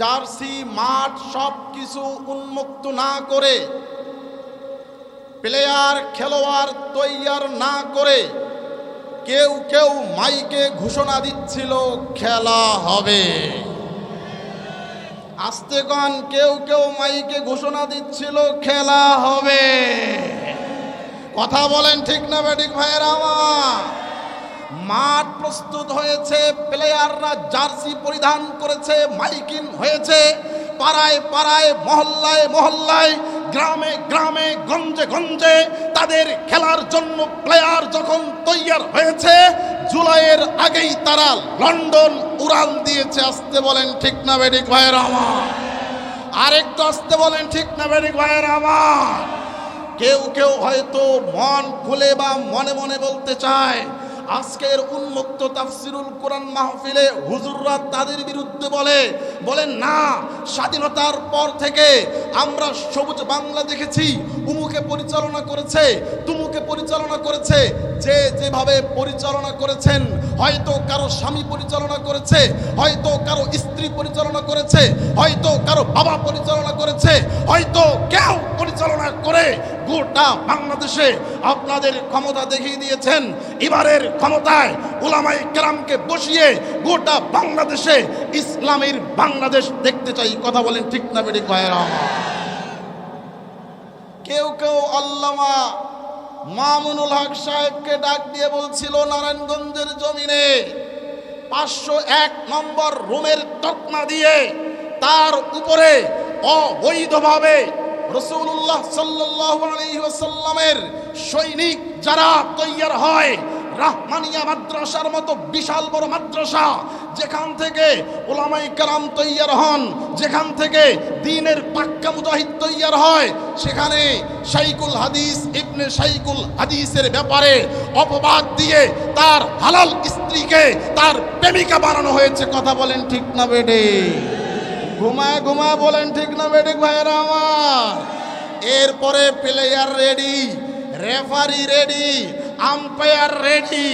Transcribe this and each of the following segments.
Jersey, মাঠ সব কিছু উন্মুক্ত না করে, প্লেয়ার, খেলোয়াড় তৈয়ার না করে কেউ কেউ মাইকে ঘোষণা দিচ্ছিল, খেলা হবে। আস্তেগণ কেউ কেউ মাইকে ঘোষণা দিচ্ছিল, খেলা হবে। কথা বলেন ঠিক না বেঠিক ভাইয়ের আমার মাঠ প্রস্তুত হয়েছে প্লেয়াররা জার্সি পরিধান করেছে মাইকিং হয়েছে, পাড়ায় পাড়ায়, মহল্লায় মহল্লায়, গ্রামে গ্রামে, গঞ্জে গঞ্জে তাদের খেলার জন্য প্লেয়ার যখন তৈয়ার হয়েছে, জুলাইয়ের আগেই তারা লন্ডন উড়াল দিয়েছে, আসতে বলেন ঠিক না বেডিক ভাইয়ের আমার। আরেকটু আসতে বলেন ঠিক না বেডিক ভাইয়ের আমার। কেউ কেউ হয়তো মন খুলে বা মনে মনে বলতে চায় আজকের উন্মুক্ত তাফসিরুল কোরআন মাহফিলে হুজুররা তাদের বিরুদ্ধে বলে বলেন না, স্বাধীনতার পর থেকে আমরা সবুজ বাংলা দেখেছি উমুকে পরিচালনা করেছে, তুমুকে পরিচালনা করেছে। যে যেভাবে পরিচালনা করেছেন, হয়তো কারও স্বামী পরিচালনা করেছে, হয়তো কারও স্ত্রী পরিচালনা করেছে, হয়তো কারও বাবা পরিচালনা করেছে, হয়তো কেউ পরিচালনা করে গোটা বাংলাদেশে আপনাদের ক্ষমতা দেখিয়ে দিয়েছেন। এবারের ক্ষমতায় ওলামাই কেরামকে বসিয়ে গোটা বাংলাদেশে ইসলামের বাংলাদেশ দেখতে চাই। কথা বলেন ঠিক না বেড়ে কয়েরা কেউ কেউ আল্লামা মামুনুল হক সাহেবকে ডাক দিয়ে বলছিল, নারায়ণগঞ্জের জমিনে পাঁচশো এক নম্বর রুমের তকমা দিয়ে তার উপরে অবৈধভাবে রসুল্লাহ সাল্লাহ আলহিহাসাল্লামের সৈনিক যারা তৈয়ার হয় রাহমানিয়া মাদ্রাসার মতো বিশাল বড় মাদ্রাসা, যেখান থেকে ওলামাই কালাম তৈয়ার হন, যেখান থেকে দিনের পাক্কা মুজাহিদ তৈয়ার হয়, সেখানে শাইকুল হাদিস, ইবনে শাইকুল হাদিসের ব্যাপারে অপবাদ দিয়ে তার হালাল স্ত্রীকে, তার প্রেমিকা বানানো হয়েছে। কথা বলেন ঠিক না বেডে? ঘুমায় ঘুমায় বলেন ঠিক না বেডে ভাইয়েরা আমার? এরপরে player ready referee ready umpire ready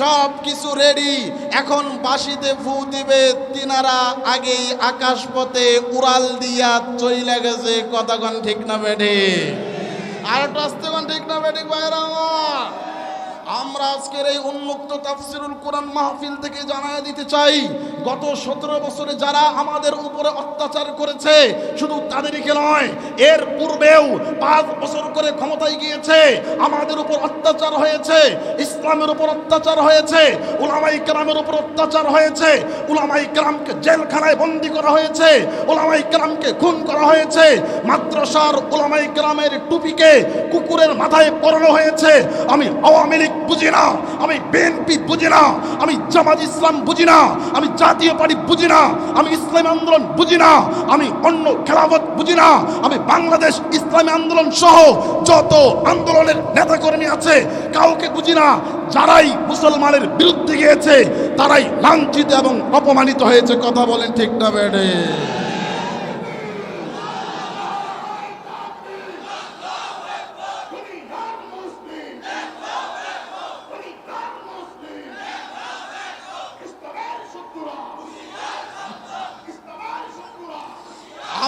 সব কিছু রেডি। এখন বাসিতে ফু দিবে তিনারা, আগেই আকাশপথে উড়াল দিয়া চইলে গেছে। কতক্ষণ ঠিক না বেডে আর একটু ঠিক না বেডে ভাইয়েরা আমার আজকের এই উন্মুক্ত তাফসিরুল কোরআন মাহফিল থেকে জানায় দিতে চাই, গত সতেরো বছরে যারা আমাদের উপরে অত্যাচার করেছে, শুধু তাদেরকে নয়, এর পূর্বেও পাঁচ বছর করে ক্ষমতায় গিয়েছে, আমাদের উপর অত্যাচার হয়েছে, ইসলামের উপর অত্যাচার হয়েছে ওলামাই কেরামের উপর অত্যাচার হয়েছে ওলামাই কেরামকে জেলখানায় বন্দি করা হয়েছে ওলামাই কেরামকে খুন করা হয়েছে, মাদ্রাসার ওলামাই কেরামের টুপিকে কুকুরের মাথায় পরানো হয়েছে, আমি আওয়ামী লীগ বুঝি না। আমি বিএনপি বুঝি না। আমি জামাত ইসলাম বুঝি না। আমি জাতীয় পার্টি বুঝি না। আমি ইসলামী আন্দোলন বুঝি না। আমি অন্য খেলাফত বুঝি না। আমি বাংলাদেশ ইসলামী আন্দোলন সহ যত আন্দোলনের নেতাকর্মী আছে, কাউকে বুঝি না। যারাই মুসলমানের বিরুদ্ধে গিয়েছে, তারাই লাঞ্ছিত এবং অপমানিত হয়েছে। কথা বলেন ঠিক না, বেড়ে।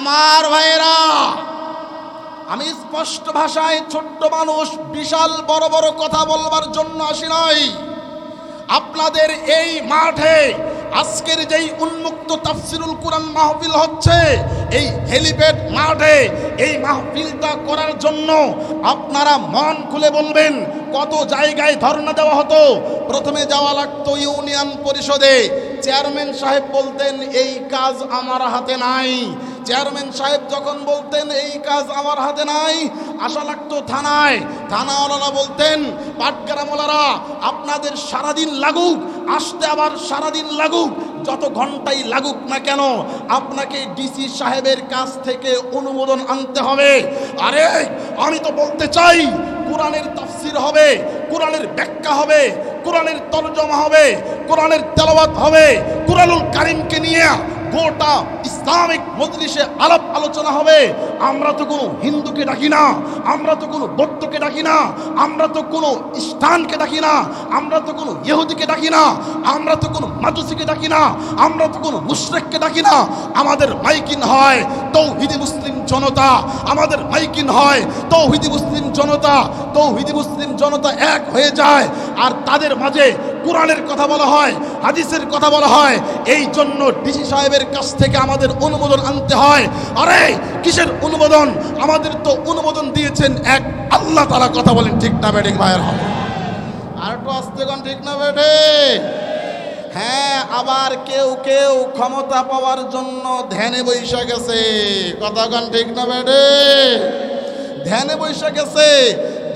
আমার ভাইয়েরা, আমি স্পষ্ট ভাষায় ছোট্ট মানুষ বিশাল বড় বড় কথা বলবার জন্য আসি নাই। আপনাদের এই মাঠে আজকের যেই উন্মুক্ত তাফসিরুল কোরআন মাহফিল হচ্ছে, এই হেলিপ্যাড মাঠে এই মাহফিলটা করার জন্য আপনারা মন খুলে বলবেন, কত জায়গায় ধর্ণা দেওয়া হতো। প্রথমে যাওয়া লাগতো ইউনিয়ন পরিষদে। চেয়ারম্যান সাহেব বলতেন, এই কাজ আমার হাতে নাই চেয়ারম্যান সাহেব যখন বলতেন, এই কাজ আমার হাতে নাই, আশা লাগতো থানায়। থানাওয়ালারা বলতেন, পাটগ্রামওয়ালারা, আপনাদের সারাদিন লাগুক, আসতে আবার সারাদিন লাগুক, যত ঘন্টাই লাগুক না কেন, আপনাকে ডিসি সাহেবের কাছ থেকে অনুমোদন আনতে হবে। আরে, আমি তো বলতে চাই, কোরআনের তাফসির হবে, কোরআনের ব্যাখ্যা হবে, কোরআনের তর্জমা হবে, কোরআনের তেলাওয়াত হবে, কোরআনুল কারিমকে নিয়ে গোটা ইসলামিক মজলিসে আলাপ আলোচনা হবে। আমরা তো কোনো হিন্দুকে ডাকি না, আমরা তো কোনো বৌদ্ধকে ডাকি না, আমরা তো কোনো ইস্টানকে ডাকি না, আমরা তো কোনো ইহুদিকে ডাকি না, আমরা তো কোনো মাজুসিকে ডাকি না, আমরা তো কোনো মুশরেককে ডাকি না। আমাদের মাইকিন হয় তৌহিদি মুসলিম জনতা, আমাদের মাইকিন হয় তৌহিদি মুসলিম জনতা, তৌহিদি মুসলিম জনতা এক হয়ে যায়, আর তাদের মাঝে কোরআনের কথা বলা হয়, হাদিসের কথা বলা হয়, এই জন্য ডিসি সাহেবের কাছ থেকে আমাদের অনুমোদন আনতে হয়। আরে, কিসের অনুমোদন? আমাদের তো অনুমোদন দিয়েছেন এক আল্লাহ তালা কথা বলেন, ঠিক না বেডিক ভাইয়ের হবে আর একটু আসতে কোন, ঠিক না বেডে হ্যাঁ আবার কেউ কেউ ক্ষমতা পাওয়ার জন্য ধ্যানে বৈশা গেছে। কথা কন, ঠিক না বেডে ধ্যানে বৈশা গেছে।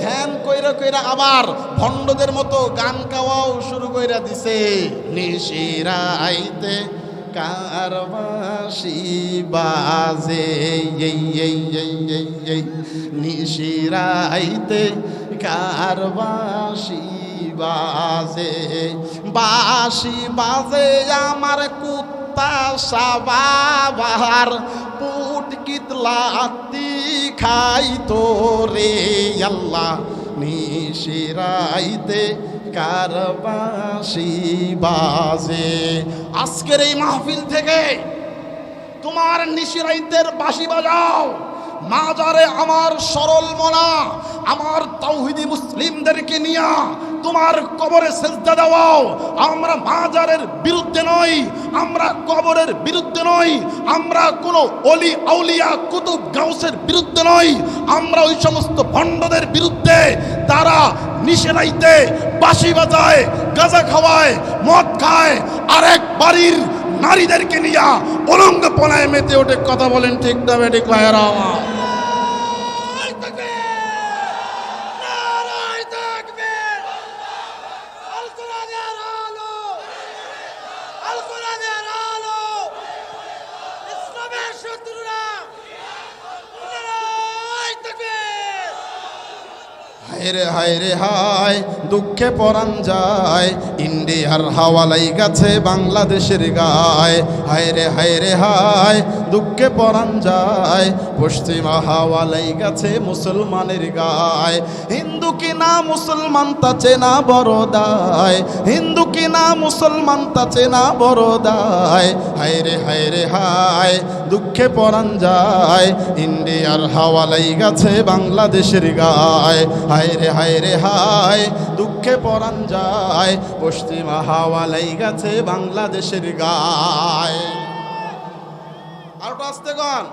ধ্যান কইরা কইরা আবার ভণ্ডদের মতো গান গাওয়াও শুরু কইরা দিছে। নিশিরাইতে কারবাসি বাজে এই এই এই এই নিশিরাইতে কারবাসি বাজে বাসি বাজে, আমার কুত্তা সাবাবার পুট খাই তোরে আল্লাহ নিশিরাইতে কারবাসি বাজে। আজকের এই মাহফিল থেকে তোমার নিশিরাইতের বাঁশি বাজাও। মাজারে আমার সরল মনা, আমার তাওহিদি মুসলিমদেরকে নিয়া তোমার কবরে সেজদা দেওয়াও। আমরা মাজারের বিরুদ্ধে নই, আমরা কবরের বিরুদ্ধে নই, আমরা কোনো অলি, আউলিয়া, কুতুব, গাউসের বিরুদ্ধে নই, আমরা ওই সমস্ত ভণ্ডদের বিরুদ্ধে তারা নিশেরাইতে বাঁশি বাজায়, গাঁজা খাওয়ায়, মদ খায় আর এক বাড়ির নারীদেরকে নিয়া অলঙ্গ পনায় মেতে ওঠে। কথা বলেন ঠিক না বেঠিক ভাইয়েরা আমার। হায়রে হায়রে হায়। দুঃখে পরাণ যায়। ইন্ডিয়ার হাওয়ালাই গাছে বাংলাদেশের গায়। হায় রে হায় রে হায় দুঃখে পরাণ যায়। পশ্চিমা হাওয়ালাই গাছে মুসলমানের গায়। হিন্দু কি না মুসলমান তাছে না বড় দায়। হিন্দু কি না মুসলমান তাছে না বড় দায়। হায় রে হায়, দুঃখে পরাণ যায়। ইন্ডিয়ার হাওয়ালাই গাছে বাংলাদেশের গায়। হায় রে হায় রে হায় দুঃখে পরাণ যায়। পশ্চিমা হাওয়া লাই গেছে বাংলাদেশের গায়। আর আসতে কন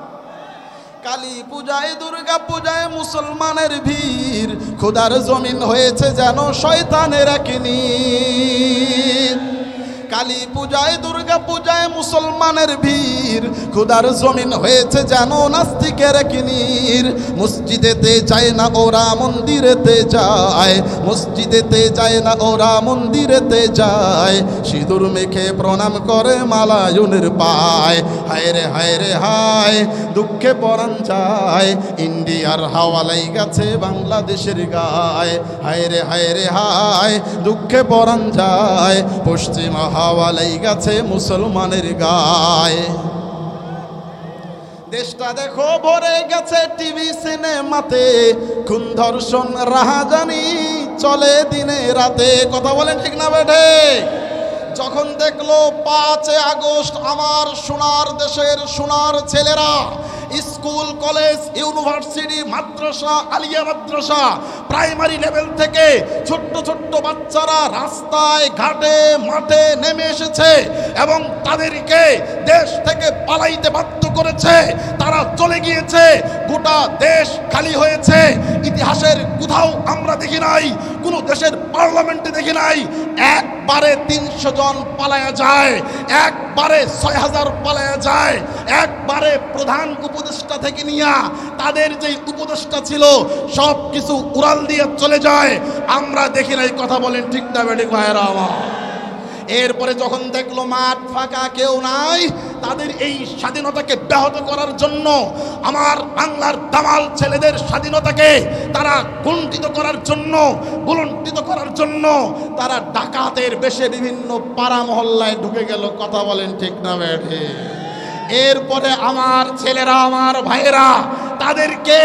কালী পূজায়, দুর্গা পূজায় মুসলমানের ভিড়। খোদার জমিন হয়েছে যেন শয়তানের এক নীর কালী পূজায় দুর্গা পূজায় মুসলমানের ভিড়। খুদার জমিন হয়েছে যেন নাস্তিকের কিনির। মসজিদেতে যায় না ওরা, মন্দিরেতে যায়। মসজিদেতে যায় না ওরা, মন্দিরেতে যায়। সিঁদুর মেখে প্রণাম করে মালায়নের পায়। হায় রে হায় রে, হায়, দুঃখে পরাণ যায় ইন্ডিয়ার হাওয়ালাই গেছে বাংলাদেশের গায়। হায় রে হায় রে, হায়, দুঃখে পরাণ যায় পশ্চিমা হাওয়ালাই গেছে মুসলমানের গায়ে। দেশটা দেখো ভরে গেছে টিভি, সিনেমাতে। খুন, ধর্ষণ, রাহাজানি চলে দিনে রাতে। কথা বলেন ঠিক না বেঠে? যখন দেখল পাঁচে আগস্ট আমার সোনার দেশের সোনার ছেলেরা স্কুল, কলেজ, ইউনিভার্সিটি, মাদ্রাসা, আলিয়া মাদ্রাসা, প্রাইমারি লেভেল থেকে ছোট্ট ছোট্ট বাচ্চারা রাস্তায়, ঘাটে, মাঠে নেমে এসেছে এবং তাদেরকে দেশ থেকে পালাইতে বাধ্য করেছে। তারা চলে গিয়েছে। গোটা দেশ খালি হয়েছে। ইতিহাসের কোথাও আমরা দেখি নাই, কোনো দেশের পার্লামেন্টে দেখি নাই। একবারে তিনশো জন পালায়া যায়, একবারে ছয় হাজার পালায়া যায়, একবারে প্রধান উপদেষ্টা থেকে নিয়া তাদের যে উপদেষ্টা ছিল সব কিছু উড়াল দিয়ে চলে যায়। আমরা দেখি নাই, কথা বলেন ঠিক না বেডিক ভাইয়েরা আমার। এরপরে যখন দেখল মাঠ ফাঁকা, কেউ নাই, তাদের এই স্বাধীনতাকে ব্যাহত করার জন্য আমার বাংলার দামাল ছেলেদের স্বাধীনতাকে তারা কুণ্ঠিত করার জন্য গুলণ্ঠিত করার জন্য তারা ডাকাতের বেশে বিভিন্ন পাড়া মহল্লায় ঢুকে গেল। কথা বলেন ঠিক না বেঠে এরপরে আমার ছেলেরা, আমার ভাইয়েরা, তাদেরকে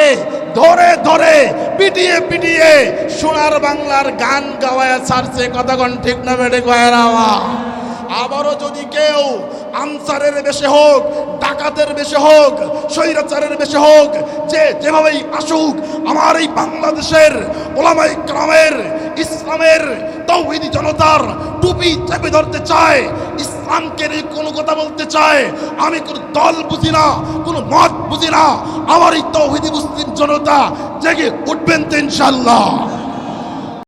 ধরে ধরে, পিটিয়ে পিটিয়ে সোনার বাংলার গান গাওয়ায় ছাড়ছে কতক্ষণ ঠিক না বেড়ে গয়ের আওয়াজ। আবারও যদি কেউ আনসারের বেশে হোক, ডাকাতের বেশে হোক, স্বৈরাচারের বেশে হোক, যে যেভাবেই আসুক, আমার এই বাংলাদেশের ওলামাই ক্রামের, ইসলামের তৌহিদি জনতার টুপি চেপে ধরতে চায়, ইসলামকে নিয়ে কোনো কথা বলতে চায়, আমি কোনো দল বুঝি না, কোনো মত বুঝি না আমার এই তৌহিদি মুসলিম জনতা জেগে উঠবেন তো ইনশাল্লাহ